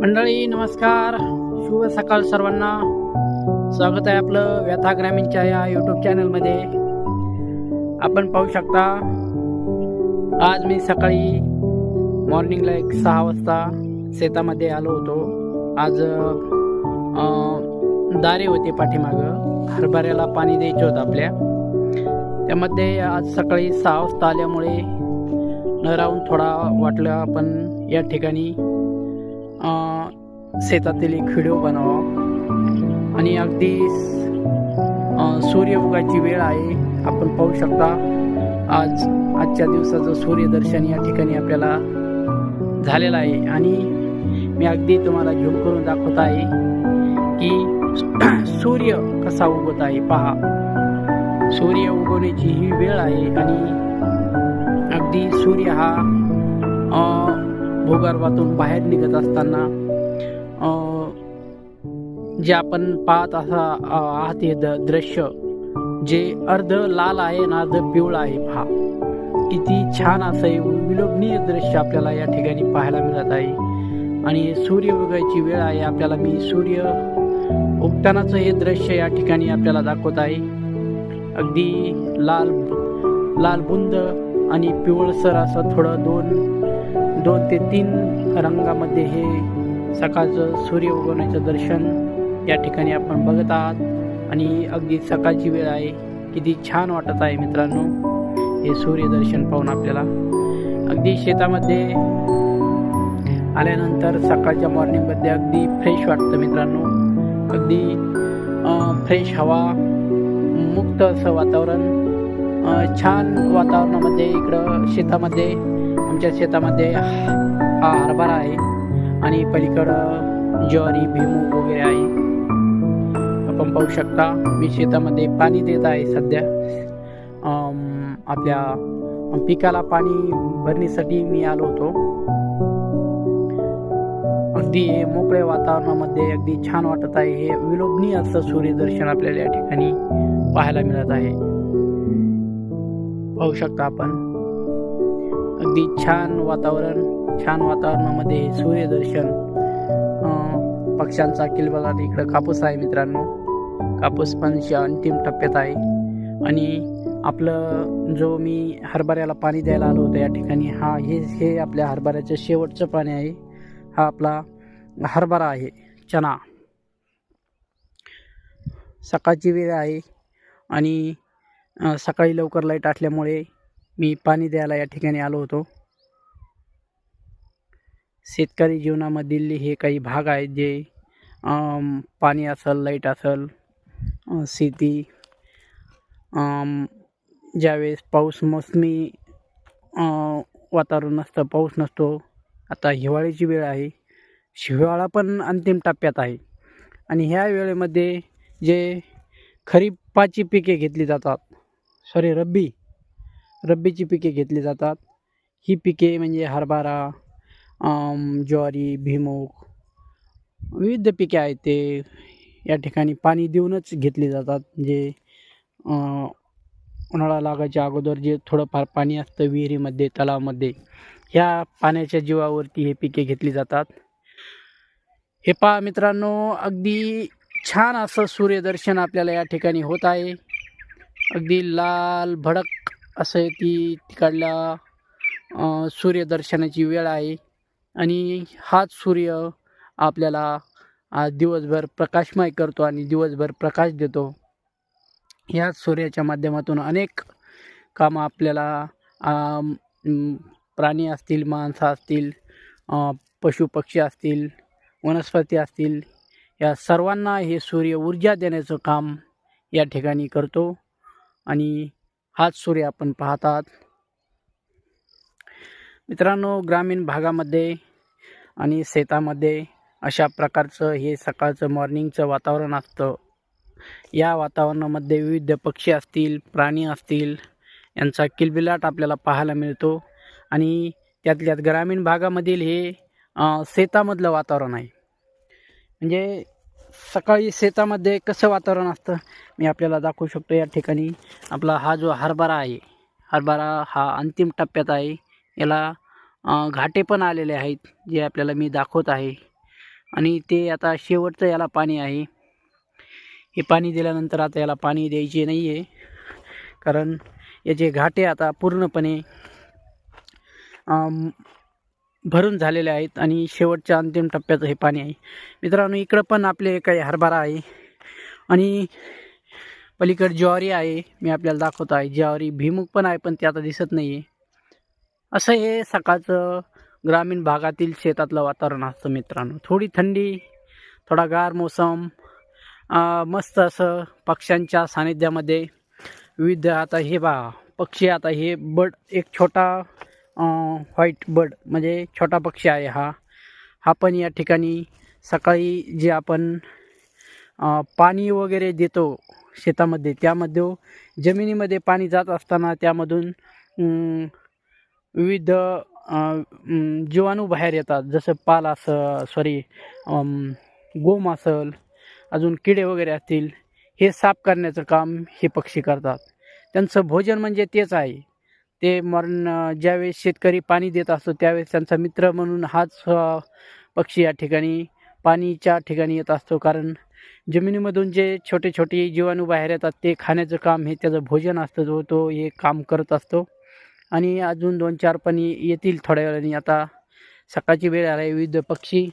मंडळी नमस्कार. शुभ सकाळ सर्वांना. स्वागत आहे आपलं व्यथा ग्रामीणच्या या यूट्यूब चॅनलमध्ये आपण पाहू शकता आज मी सकाळी मॉर्निंगला एक सहा वाजता शेतामध्ये आलो होतो. आज दारे होते पाठीमागं. हरभऱ्याला पाणी द्यायचं होतं आपल्या. त्यामध्ये आज सकाळी सहा वाजता आल्यामुळे न राहून थोडा वाटलं आपण या ठिकाणी शेतातील एक व्हिडिओ बनवा. आणि अगदी सूर्य उगाची वेळ आहे. आपण पाहू शकता आज आजच्या दिवसाचं सूर्यदर्शन या ठिकाणी आपल्याला झालेलं आहे. आणि मी अगदी तुम्हाला झूम करून दाखवत आहे की सूर्य कसा उगवत आहे पहा. सूर्य उगवण्याची ही वेळ आहे आणि अगदी सूर्य हा भूगर्भातून बाहेर निघत असताना जे आपण पाहत असा आहात हे द- दृश्य जे अर्ध लाल आहे आणि अर्ध पिवळं आहे पहा. किती छान असं हे विलोभनीय दृश्य आपल्याला या ठिकाणी पाहायला मिळत आहे. आणि सूर्य उगायची वेळ आहे आपल्याला मी सूर्य उगतानाचं हे दृश्य या ठिकाणी आपल्याला दाखवत आहे. अगदी लाल लाल बुंद आणि पिवळसर असं थोडं दोन दोन ते तीन रंगामध्ये हे सकाळचं सूर्य उगवण्याचं दर्शन या ठिकाणी आपण बघत आहात. आणि अगदी सकाळची वेळ आहे. किती छान वाटत आहे मित्रांनो हे सूर्यदर्शन पाहून आपल्याला. अगदी शेतामध्ये आल्यानंतर सकाळच्या मॉर्निंगमध्ये अगदी फ्रेश वाटतं मित्रांनो. अगदी फ्रेश हवा मुक्त असं वातावरण छान वातावरणामध्ये इकडं शेतामध्ये आमच्या शेतामध्ये हा हरभरा आहे आणि पलीकडं ज्वारी भुईमूग वगैरे आहे. आपण पाहू शकता मी शेतामध्ये पाणी देत आहे सध्या. आपल्या पिकाला पाणी भरण्यासाठी मी आलो होतो. अगदी मोकळ्या वातावरणामध्ये अगदी छान वाटत आहे. हे विलोभनीय असं सूर्यदर्शन आपल्याला या ठिकाणी पाहायला मिळत आहे. पाहू शकता आपण. अगदी छान वातावरण छान वातावरणामध्ये सूर्यदर्शन पक्ष्यांचा पक्ष्यांचा आणि इकडं कापूस आहे मित्रांनो. कापूस पण श- अंतिम टप्प्यात आहे. आणि आपलं जो मी हरभऱ्याला पाणी द्यायला आलो होतो या ठिकाणी हा हे हे आपल्या हरभऱ्याचं शेवटचं पाणी आहे. हा आपला हरभरा आहे चना. सकाळची वेळ आहे आणि सकाळी लवकर लाइट असल्यामुळे मी पाणी द्यायला या ठिकाणी आलो होतो. शेतकरी जीवनामधील हे काही भाग आहेत जे पाणी असेल लाइट असेल शेती ज्यावेळेस पाऊस मोसमी वातावरण नसतं पाऊस नसतो. आता हिवाळ्याची वेळ आहे. हिवाळा पण अंतिम टप्प्यात आहे. आणि ह्या वेळेमध्ये जे खरीपाची पिके घेतली जातात सॉरी रब्बी रब्बीची पिके घेतली जातात. ही पिके म्हणजे हरभरा ज्वारी भुईमूग विविध पिके आहेत ते. या ठिकाणी पाणी देऊनच घेतली जातात. जे उन्हाळा लागायच्या अगोदर जे थोडंफार पाणी असतं विहिरीमध्ये तलावामध्ये ह्या पाण्याच्या जीवावरती हे पिके घेतली जातात. हे पहा मित्रांनो अगदी छान असं सूर्यदर्शन आपल्याला या ठिकाणी होत आहे. अगदी लाल भडक असं ती की तिकडला सूर्यदर्शनाची वेळ आहे. आणि हाच सूर्य आपल्याला आज दिवसभर प्रकाशमय करतो आणि दिवसभर प्रकाश देतो. ह्याच सूर्याच्या माध्यमातून अनेक कामं आपल्याला प्राणी असतील माणसं असतील पशुपक्षी असतील वनस्पती असतील या सर्वांना हे सूर्य ऊर्जा देण्याचं काम या ठिकाणी करतो. आणि हाच सूर्य आपण पाहतात. मित्रांनो ग्रामीण भागामध्ये आणि शेतामध्ये अशा प्रकारचं हे सकाळचं मॉर्निंगचं वातावरण असतं. या वातावरणामध्ये विविध पक्षी असतील प्राणी असतील यांचा किलबिलाट आपल्याला पाहायला मिळतो. आणि त्यातल्यात ग्रामीण भागामधील हे शेतामधलं वातावरण आहे. म्हणजे सकाळी शेतामध्ये कसं वातावरण असतं मी आपल्याला दाखवू शकतो या ठिकाणी. आपला हा जो हरभरा आहे हरभरा हा अंतिम टप्प्यात आहे. याला घाटे पण आलेले आहेत जे आपल्याला मी दाखवत आहे. आणि ते आता शेवटचं याला पाणी आहे. हे पाणी दिल्यानंतर आता याला पाणी द्यायचे नाही आहे कारण याचे घाटे आता पूर्णपणे भरून झालेले आहेत आणि शेवटच्या अंतिम टप्प्याचं हे पाणी आहे. मित्रांनो इकडं पण आपले काही हरभरा आहे आणि पलीकडे ज्वारी आहे मी आपल्याला दाखवतो आहे. ज्वारी भीमुख पण आहे पण ते आता दिसत नाही आहे असं हे सकाळचं ग्रामीण भागातील शेतातलं वातावरण असतं मित्रांनो. थोडी थंडी थोडा गार मोसम मस्त असं पक्ष्यांच्या सानिध्यामध्ये विविध आता हे बा पक्षी आता हे बट एक छोटा व्हाईट बर्ड म्हणजे छोटा पक्षी आहे हा. हा पण या ठिकाणी सकाळी जे आपण पाणी वगैरे देतो शेतामध्ये त्यामध्ये जमिनीमध्ये पाणी जात असताना त्यामधून विविध जीवाणू बाहेर येतात. जसं पाल असं सॉरी गोम असल अजून किडे वगैरे असतील हे साफ करण्याचं काम हे पक्षी करतात. त्यांचं भोजन म्हणजे तेच आहे. ते मरण ज्यावेळेस शेतकरी पाणी देत असतो त्यावेळेस त्यांचा मित्र म्हणून हाच पक्षी या ठिकाणी पाणीच्या ठिकाणी येत असतो. कारण जमिनीमधून जे छोटे छोटे जीवाणू बाहेर येतात ते खाण्याचं काम हे त्याचं भोजन असतं जो तो हे काम करत असतो. आणि अजून दोन चार पण येतील थोड्या वेळाने. आता सकाळची वेळ आहे विविध पक्षी.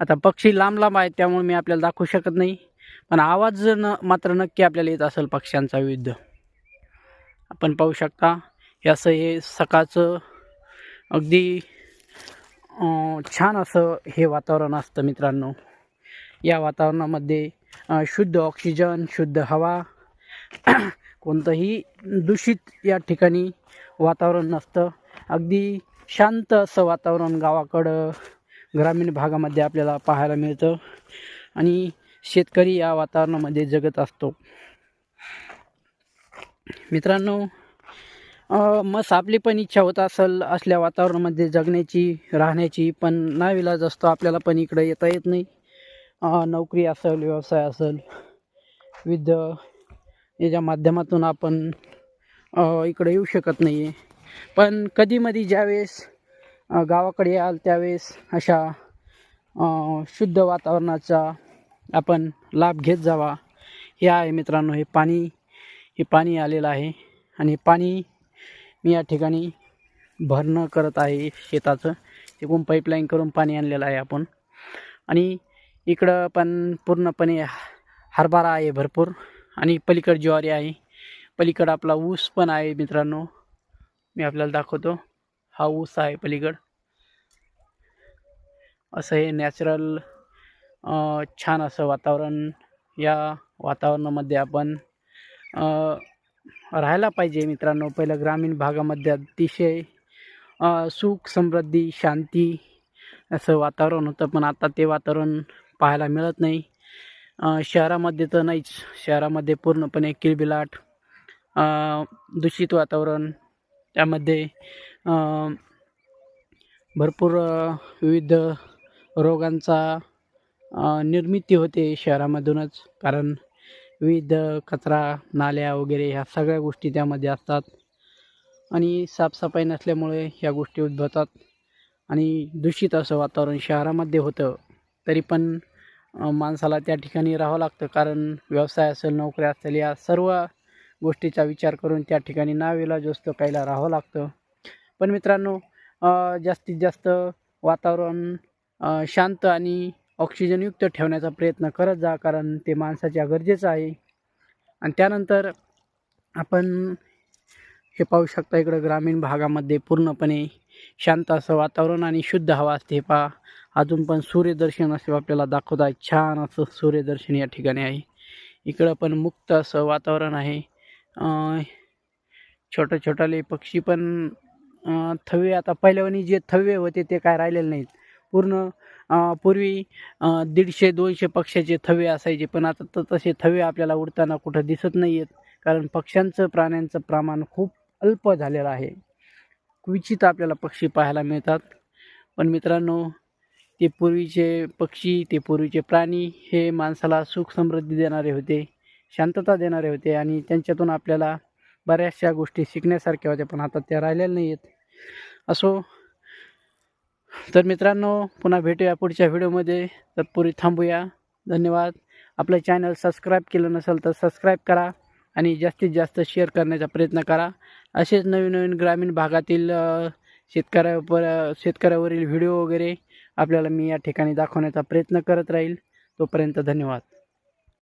आता पक्षी लांब लांब आहेत त्यामुळे मी आपल्याला दाखवू शकत नाही. पण आवाज न मात्र नक्की आपल्याला येत असेल पक्ष्यांचा विविध. आपण पाहू शकता. याचं असं हे सकाळचं अगदी छान असं हे वातावरण असतं मित्रांनो. या वातावरणामध्ये शुद्ध ऑक्सिजन शुद्ध हवा कोणतंही दूषित या ठिकाणी वातावरण नसतं. अगदी शांत असं वातावरण गावाकडं ग्रामीण भागामध्ये आपल्याला पाहायला मिळतं. आणि शेतकरी या वातावरणामध्ये जगत असतो. मित्रांनो मस्त आपली पण इच्छा होत असेल असल्या वातावरणामध्ये जगण्याची राहण्याची पण नाविलाज असतो आपल्याला पण इकडं येता येत नाही. नोकरी असेल व्यवसाय असेल विविध याच्या माध्यमातून आपण इकडे येऊ शकत नाही आहे पण कधीमधी ज्यावेळेस गावाकडे याल त्यावेळेस अशा शुद्ध वातावरणाचा आपण लाभ घेत जावा. हे आहे मित्रांनो हे पाणी. हे पाणी आलेलं आहे आणि पाणी मी या ठिकाणी भरणं करत आहे शेताचं. तिकडून पाईपलाईन करून पाणी आणलेलं आहे आपण. आणि इकडं पण पूर्णपणे हरभरा आहे भरपूर आणि पलीकड ज्वारी आहे. पलीकडं आपला ऊस पण आहे मित्रांनो. मी आपल्याला दाखवतो. हा ऊस आहे पलीकड. असं हे नॅचरल छान असं वातावरण या वातावरणामध्ये आपण राहायला पाहिजे मित्रांनो. पहिलं ग्रामीण भागामध्ये अतिशय सुख समृद्धी शांती असं वातावरण होतं. पण आता ते वातावरण पाहायला मिळत नाही. शहरामध्ये तर नाहीच. शहरामध्ये पूर्णपणे किलबिलाट दूषित वातावरण त्यामध्ये भरपूर विविध रोगांचा निर्मिती होते शहरामधूनच. कारण विविध कचरा नाल्या वगैरे ह्या सगळ्या गोष्टी त्यामध्ये असतात. आणि साफसफाई नसल्यामुळे ह्या गोष्टी उद्भवतात. आणि दूषित असं वातावरण शहरामध्ये होतं तरी पण माणसाला त्या ठिकाणी राहावं लागतं. कारण व्यवसाय असेल नोकऱ्या असेल या सर्व गोष्टीचा विचार करून त्या ठिकाणी नाविलाज असतो काहीला राहावं लागतं. पण मित्रांनो जास्तीत जास्त वातावरण शांत आणि ऑक्सिजनयुक्त ठेवण्याचा प्रयत्न करत जा कारण ते माणसाच्या गरजेचं आहे. आणि त्यानंतर आपण हे पाहू शकता इकडं ग्रामीण भागामध्ये पूर्णपणे शांत असं वातावरण आणि शुद्ध हवा असते. हे पहा अजून पण सूर्यदर्शन असे आपल्याला दाखवत आहे. छान असं सूर्यदर्शन या ठिकाणी आहे. इकडं पण मुक्त असं वातावरण आहे. छोटं छोटाले पक्षी पण थवे. आता पहिल्यावानी जे थवे होते ते काय राहिलेले नाहीत. पूर्ण पूर्वी दीडशे दोनशे पक्ष्याचे थवे असायचे पण आता तर तसे थवे आपल्याला उडताना कुठं दिसत नाही आहेत कारण पक्ष्यांचं प्राण्यांचं प्रमाण खूप अल्प झालेलं आहे. क्वचित आपल्याला पक्षी पाहायला मिळतात. पण मित्रांनो ते पूर्वीचे पक्षी ते पूर्वीचे प्राणी हे माणसाला सुख समृद्धी देणारे होते शांतता देणारे होते आणि त्यांच्यातून आपल्याला बऱ्याचशा गोष्टी शिकण्यासारख्या होत्या पण आता त्या राहिलेल्या नाही आहेत असो तर मित्रांनो पुन्हा भेटूया पुढच्या व्हिडिओमध्ये. तत्पूर्वी थांबूया. धन्यवाद. आपलं चॅनल सबस्क्राईब केलं नसेल तर सबस्क्राईब करा आणि जास्तीत जास्त शेअर करण्याचा प्रयत्न करा. असेच नवीन नवीन ग्रामीण भागातील शेतकऱ्यावर शेतकऱ्यावरील व्हिडिओ वगैरे आपल्याला मी या ठिकाणी दाखवण्याचा प्रयत्न करत राहील. तोपर्यंत धन्यवाद.